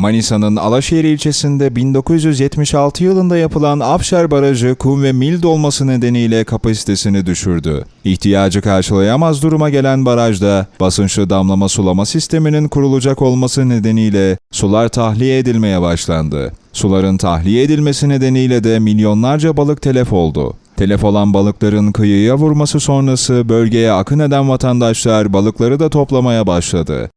Manisa'nın Alaşehir ilçesinde 1976 yılında yapılan Afşar Barajı kum ve mil dolması nedeniyle kapasitesini düşürdü. İhtiyacı karşılayamaz duruma gelen barajda basınçlı damlama sulama sisteminin kurulacak olması nedeniyle sular tahliye edilmeye başlandı. Suların tahliye edilmesi nedeniyle de milyonlarca balık telef oldu. Telef olan balıkların kıyıya vurması sonrası bölgeye akın eden vatandaşlar balıkları da toplamaya başladı.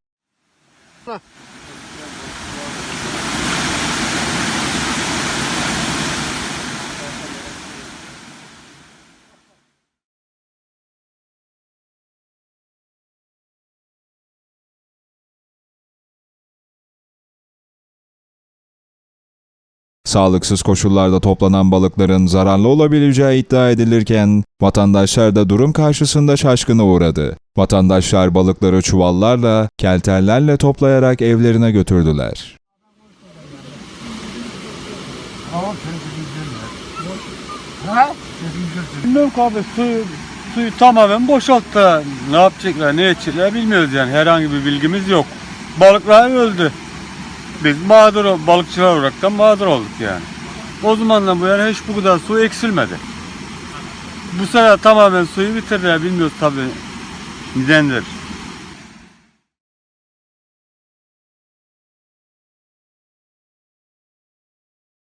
Sağlıksız koşullarda toplanan balıkların zararlı olabileceği iddia edilirken vatandaşlar da durum karşısında şaşkına uğradı. Vatandaşlar balıkları çuvallarla, kelterlerle toplayarak evlerine götürdüler. Bilmiyorum abi suyu, suyu tamamen boşalttı. Ne yapacaklar, ne edecekler bilmiyoruz yani. Herhangi bir bilgimiz yok. Balıklar öldü. Biz mağdur, balıkçılar olarak da mağdur olduk yani. O zamandan bu yana hiç bu kadar su eksilmedi. Bu sene tamamen suyu bitirdiler. Bilmiyoruz tabii nedendir.